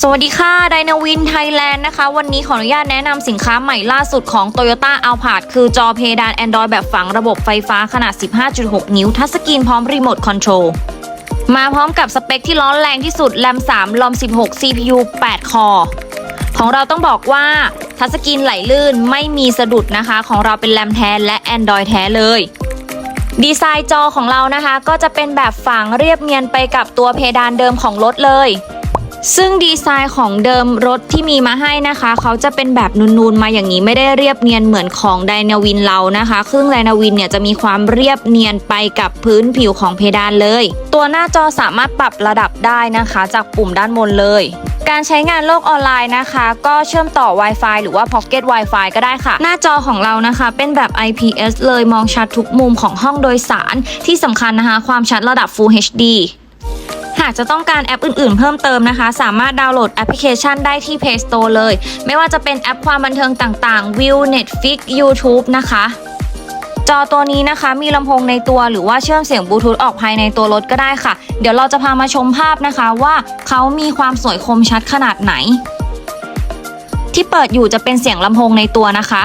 สวัสดีค่ะไดนาวินไทยแลนด์นะคะ วันนี้ขออนุญาตแนะนำสินค้าใหม่ล่าสุดของ Toyota a l p a r d คือจอเพดาน Android แบบฝังระบบไฟฟ้าขนาด 15.6 นิ้ว ทัชสกรีนพร้อมรีโมทคอนโทรลมาพร้อมกับสเปคที่ร้อนแรงที่สุด แรม 3 ลอม 16 CPU 8 คอ ของเราต้องบอกว่า ทัชสกรีนไหลลื่นไม่มีสะดุดนะคะ ของเราเป็นแรมแท้และ Android แท้เลยดีไซน์จอของเรานะคะ ก็จะเป็นแบบฝังเรียบเนียนไปกับตัวเพดานเดิมของรถเลย ซึ่งดีไซน์ของเดิมรถที่มีมาให้นะคะ เขาจะเป็นแบบนูนๆมาอย่างนี้ไม่ได้เรียบเนียนเหมือนของไดนาวินเรานะคะซึ่งไดนาวินเนี่ยจะมีความเรียบเนียนไปกับพื้นผิวของเพดานเลย ตัวหน้าจอสามารถปรับระดับได้นะคะ จากปุ่มด้านบนเลยการใช้งานโลกออนไลน์นะคะ ก็เชื่อมต่อ Wi-Fi หรือว่า Pocket Wi-Fi ก็ได้ค่ะ หน้าจอของเรานะคะ เป็นแบบ IPS เลยมองชัดทุกมุมของห้องโดยสาร ที่สำคัญนะคะ ความชัดระดับ Full HD หากจะต้องการแอปอื่นๆ เพิ่มเติมนะคะ สามารถดาวน์โหลดแอปพลิเคชันได้ที่ Play Store เลย ไม่ว่าจะเป็นแอปความบันเทิงต่างๆ View Netflix YouTube นะคะจอตัวนี้นะคะมีลำโพงในตัวหรือว่าเชื่อมเสียงบลูทูธออกภายในตัวรถก็ได้ค่ะ เดี๋ยวเราจะพามาชมภาพนะคะว่าเขามีความสวยคมชัดขนาดไหน ที่เปิดอยู่จะเป็นเสียงลำโพงในตัวนะคะ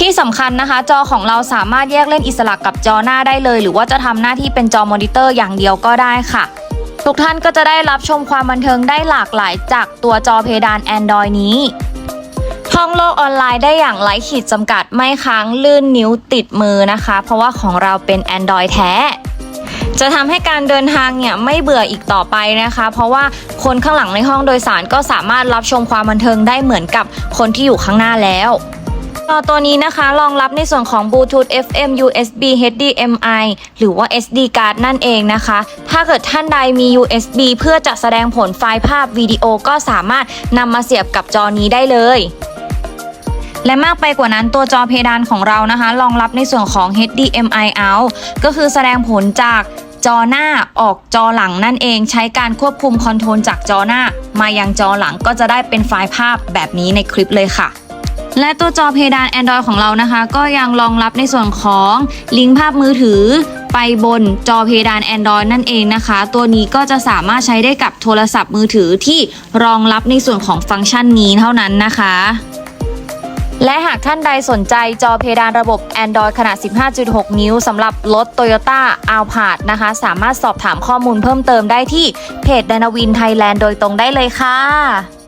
ที่สำคัญนะคะ จอของเราสามารถแยกเล่นอิสระกับจอหน้าได้เลย หรือว่าจะทำหน้าที่เป็นจอมอนิเตอร์อย่างเดียวก็ได้ค่ะ ทุกท่านก็จะได้รับชมความบันเทิงได้หลากหลายจากตัวจอเพดาน Android นี้ท่องโลกออนไลน์ได้อย่างไร้ขีดจำกัดไม่ค้างลื่นนิ้วติดมือนะคะ เพราะว่าของเราเป็น Android แท้ จะทำให้การเดินทางเนี่ยไม่เบื่ออีกต่อไปนะคะ เพราะว่าคนข้างหลังในห้องโดยสารก็สามารถรับชมความบันเทิงได้เหมือนกับคนที่อยู่ข้างหน้าแล้ว จอตัวนี้นะคะรองรับในส่วนของ Bluetooth FM USB HDMI หรือว่า SD card นั่นเองนะคะ ถ้าเกิดท่านใดมี USB เพื่อจะแสดงผลไฟล์ภาพวิดีโอก็สามารถนำมาเสียบกับจอนี้ได้เลยและมากไปกว่านั้นตัวจอเพดานของเรานะคะ รองรับในส่วนของ HDMI out ก็คือแสดงผลจากจอหน้าออกจอหลังนั่นเองใช้การควบคุมคอนโทรลจากจอหน้า มายังจอหลังก็จะได้เป็นไฟล์ภาพแบบนี้ในคลิปเลยค่ะ และตัวจอเพดาน Android ของเรานะคะ ก็ยังรองรับในส่วนของลิงก์ภาพมือถือไปบนจอเพดาน Android นั่นเองนะคะ ตัวนี้ก็จะสามารถใช้ได้กับโทรศัพท์มือถือที่รองรับในส่วนของฟังก์ชันนี้เท่านั้นนะคะ และหากท่านใดสนใจจอเพดานระบบ Android ขนาด 15.6 นิ้วสำหรับรถ Toyota a l p a r d นะคะ สามารถสอบถามข้อมูลเพิ่มเติมได้ที่เพจดานาวินไทยแลนด์โดยตรงได้เลยค่ะ